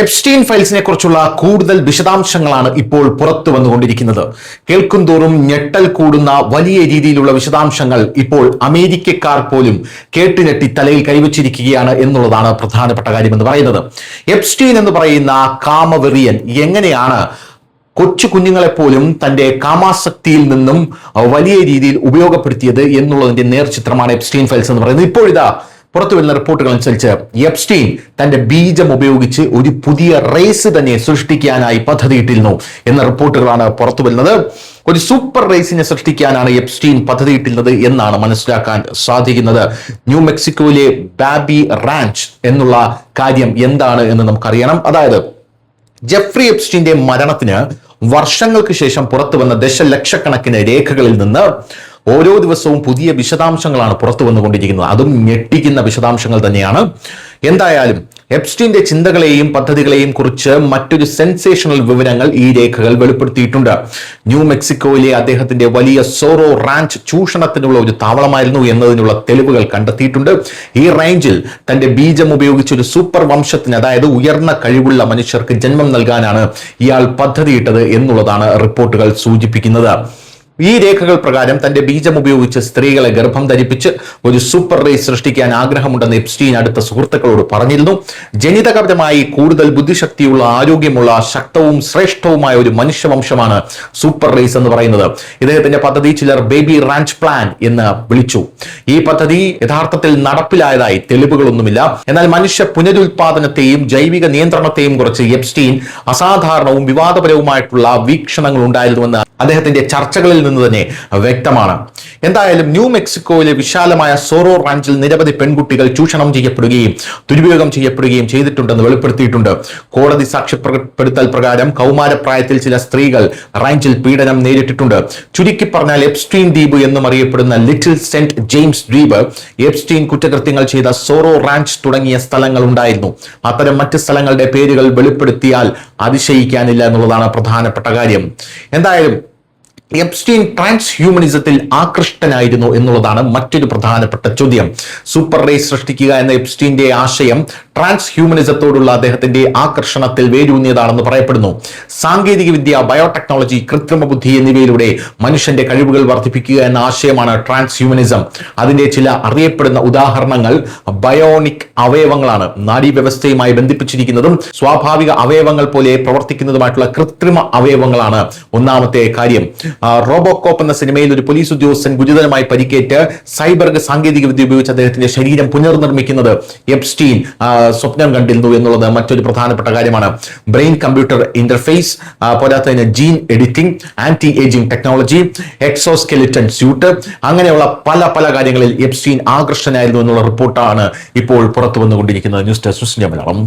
Epstein ഫയൽസിനെ കുറിച്ചുള്ള കൂടുതൽ വിശദാംശങ്ങളാണ് ഇപ്പോൾ പുറത്തു വന്നുകൊണ്ടിരിക്കുന്നത്. കേൾക്കും തോറും ഞെട്ടൽ കൂടുന്ന വലിയ രീതിയിലുള്ള വിശദാംശങ്ങൾ ഇപ്പോൾ അമേരിക്കക്കാർ പോലും കേട്ടുഞെട്ടി തലയിൽ കൈവച്ചിരിക്കുകയാണ് എന്നുള്ളതാണ് പ്രധാനപ്പെട്ട കാര്യമെന്ന് പറയുന്നത്. എപ്സ്റ്റീൻ എന്ന് പറയുന്ന കാമവെറിയൻ എങ്ങനെയാണ് കൊച്ചു കുഞ്ഞുങ്ങളെപ്പോലും തന്റെ കാമാസക്തിയിൽ നിന്നും വലിയ രീതിയിൽ ഉപയോഗപ്പെടുത്തിയത് എന്നുള്ളതിന്റെ നേർചിത്രമാണ് എപ്സ്റ്റീൻ ഫയൽസ് എന്ന് പറയുന്നത്. ഇപ്പോഴിതാ പുറത്തു വരുന്ന റിപ്പോർട്ടുകൾ അനുസരിച്ച് എപ്സ്റ്റീൻ തന്റെ ബീജം ഉപയോഗിച്ച് ഒരു പുതിയ റേസ് തന്നെ സൃഷ്ടിക്കാനായി പദ്ധതിയിട്ടിരുന്നു എന്ന റിപ്പോർട്ടുകളാണ് പുറത്തു വരുന്നത് ഒരു സൂപ്പർ റേസിനെ സൃഷ്ടിക്കാനാണ് എപ്സ്റ്റീൻ പദ്ധതിയിട്ടിരുന്നത് എന്നാണ് മനസ്സിലാക്കാൻ സാധിക്കുന്നത്. ന്യൂ മെക്സിക്കോയിലെ ബാബി റാഞ്ച് എന്നുള്ള കാര്യം എന്താണ് എന്ന് നമുക്കറിയണം. അതായത് ജെഫ്രി എപ്സ്റ്റീന്റെ മരണത്തിന് വർഷങ്ങൾക്ക് ശേഷം പുറത്തു വന്ന ദശലക്ഷക്കണക്കിന് രേഖകളിൽ നിന്ന് ഓരോ ദിവസവും പുതിയ വിശദാംശങ്ങളാണ് പുറത്തു വന്നുകൊണ്ടിരിക്കുന്നത്. അതും ഞെട്ടിക്കുന്ന വിശദാംശങ്ങൾ തന്നെയാണ്. എന്തായാലും എപ്സ്റ്റീന്റെ ചിന്തകളെയും പദ്ധതികളെയും കുറിച്ച് മറ്റൊരു സെൻസേഷണൽ വിവരങ്ങൾ ഈ രേഖകൾ വെളിപ്പെടുത്തിയിട്ടുണ്ട്. ന്യൂ മെക്സിക്കോയിലെ അദ്ദേഹത്തിന്റെ വലിയ സോറോ റാഞ്ച് ചൂഷണത്തിനുള്ള ഒരു താവളമായിരുന്നു എന്നതിനുള്ള തെളിവുകൾ കണ്ടെത്തിയിട്ടുണ്ട്. ഈ റേഞ്ചിൽ തന്റെ ബീജം ഉപയോഗിച്ച് ഒരു സൂപ്പർ വംശത്തിന് അതായത് ഉയർന്ന കഴിവുള്ള മനുഷ്യർക്ക് ജന്മം നൽകാനാണ് ഇയാൾ പദ്ധതിയിട്ടത് എന്നുള്ളതാണ് റിപ്പോർട്ടുകൾ സൂചിപ്പിക്കുന്നത്. ഈ രേഖകൾ പ്രകാരം തന്റെ ബീജം ഉപയോഗിച്ച് സ്ത്രീകളെ ഗർഭം ധരിപ്പിച്ച് ഒരു സൂപ്പർ റേസ് സൃഷ്ടിക്കാൻ ആഗ്രഹമുണ്ടെന്ന് എപ്സ്റ്റീൻ അടുത്ത സുഹൃത്തുക്കളോട് പറഞ്ഞിരുന്നു. ജനിതകപരമായി കൂടുതൽ ബുദ്ധിശക്തിയുള്ള ആരോഗ്യമുള്ള ശക്തവും ശ്രേഷ്ഠവുമായ ഒരു മനുഷ്യവംശമാണ് സൂപ്പർ റേസ് എന്ന് പറയുന്നത്. ഇദ്ദേഹത്തിന്റെ പദ്ധതി ചിലർ ബേബി റാഞ്ച് പ്ലാൻ എന്ന് വിളിച്ചു. ഈ പദ്ധതി യഥാർത്ഥത്തിൽ നടപ്പിലായതായി തെളിവുകളൊന്നുമില്ല. എന്നാൽ മനുഷ്യ പുനരുൽപാദനത്തെയും ജൈവിക നിയന്ത്രണത്തെയും കുറിച്ച് എപ്സ്റ്റീൻ അസാധാരണവും വിവാദപരവുമായിട്ടുള്ള വീക്ഷണങ്ങൾ ഉണ്ടായിരുന്നുവെന്ന് അദ്ദേഹത്തിന്റെ ചർച്ചകളിൽ നിന്ന് തന്നെ വ്യക്തമാണ്. എന്തായാലും ന്യൂ മെക്സിക്കോയിലെ വിശാലമായ സോറോ റാഞ്ചിൽ നിരവധി പെൺകുട്ടികൾ ചൂഷണം ചെയ്യപ്പെടുകയും ദുരുപയോഗം ചെയ്യപ്പെടുകയും ചെയ്തിട്ടുണ്ടെന്ന് വെളിപ്പെടുത്തിയിട്ടുണ്ട്. കോടതി സാക്ഷ്യപ്പെടുത്തൽ പ്രകാരം കൗമാരപ്രായത്തിൽ ചില സ്ത്രീകൾ റാഞ്ചിൽ പീഡനം നേരിട്ടിട്ടുണ്ട്. ചുരുക്കി പറഞ്ഞാൽ എപ്സ്റ്റീൻ ദ്വീപ് എന്നും അറിയപ്പെടുന്ന ലിറ്റിൽ സെന്റ് ജെയിംസ് ദ്വീപ് എപ്സ്റ്റീൻ കുറ്റകൃത്യങ്ങൾ ചെയ്ത സോറോ റാഞ്ച് തുടങ്ങിയ സ്ഥലങ്ങൾ ഉണ്ടായിരുന്നു. അത്തരം മറ്റ് സ്ഥലങ്ങളുടെ പേരുകൾ വെളിപ്പെടുത്തിയാൽ അതിശയിക്കാനില്ല എന്നുള്ളതാണ് പ്രധാനപ്പെട്ട കാര്യം. എന്തായാലും എപ്സ്റ്റീൻ ട്രാൻസ് ഹ്യൂമനിസത്തിൽ ആകൃഷ്ടനായിരുന്നു എന്നുള്ളതാണ് മറ്റൊരു പ്രധാനപ്പെട്ട ചോദ്യം. സൂപ്പർ റേസ് സൃഷ്ടിക്കുക എന്ന എപ്സ്റ്റീന്റെ ആശയം ട്രാൻസ് ഹ്യൂമനിസത്തോടുള്ള അദ്ദേഹത്തിന്റെ ആകർഷണത്തിൽ വേരൂന്നിയതാണെന്ന് പറയപ്പെടുന്നു. സാങ്കേതിക വിദ്യ ബയോടെക്നോളജി കൃത്രിമ ബുദ്ധി എന്നിവയിലൂടെ മനുഷ്യന്റെ കഴിവുകൾ വർദ്ധിപ്പിക്കുക എന്ന ആശയമാണ് ട്രാൻസ് ഹ്യൂമനിസം അതിന്റെ ചില അറിയപ്പെടുന്ന ഉദാഹരണങ്ങൾ ബയോണിക് അവയവങ്ങളാണ്. നാഡീവ്യവസ്ഥയുമായി ബന്ധിപ്പിച്ചിരിക്കുന്നതും സ്വാഭാവിക അവയവങ്ങൾ പോലെ പ്രവർത്തിക്കുന്നതുമായിട്ടുള്ള കൃത്രിമ അവയവങ്ങളാണ് ഒന്നാമത്തെ കാര്യം. റോബോകോപ്പ് എന്ന സിനിമയിൽ ഒരു പോലീസ് ഉദ്യോഗസ്ഥൻ ഗുരുതരമായി പരിക്കേറ്റ് സൈബർഗ് സാങ്കേതിക വിദ്യ ഉപയോഗിച്ച് അദ്ദേഹത്തിന്റെ ശരീരം പുനർനിർമ്മിക്കുന്നത് എപ്സ്റ്റീൻ സ്വപ്നം കണ്ടിരുന്നു എന്നുള്ളത് മറ്റൊരു പ്രധാനപ്പെട്ട കാര്യമാണ്. ബ്രെയിൻ കമ്പ്യൂട്ടർ ഇന്റർഫേസ് പോരാത്തതിന് gene editing anti ageing technology exoskeleton suit അങ്ങനെയുള്ള പല പല കാര്യങ്ങളിൽ എപ്സ്റ്റീൻ ആകർഷനായിരുന്നു എന്നുള്ള റിപ്പോർട്ടാണ് ഇപ്പോൾ പുറത്തു വന്നുകൊണ്ടിരിക്കുന്നത് ന്യൂസ് ഡെസ്ക് മലയാളം.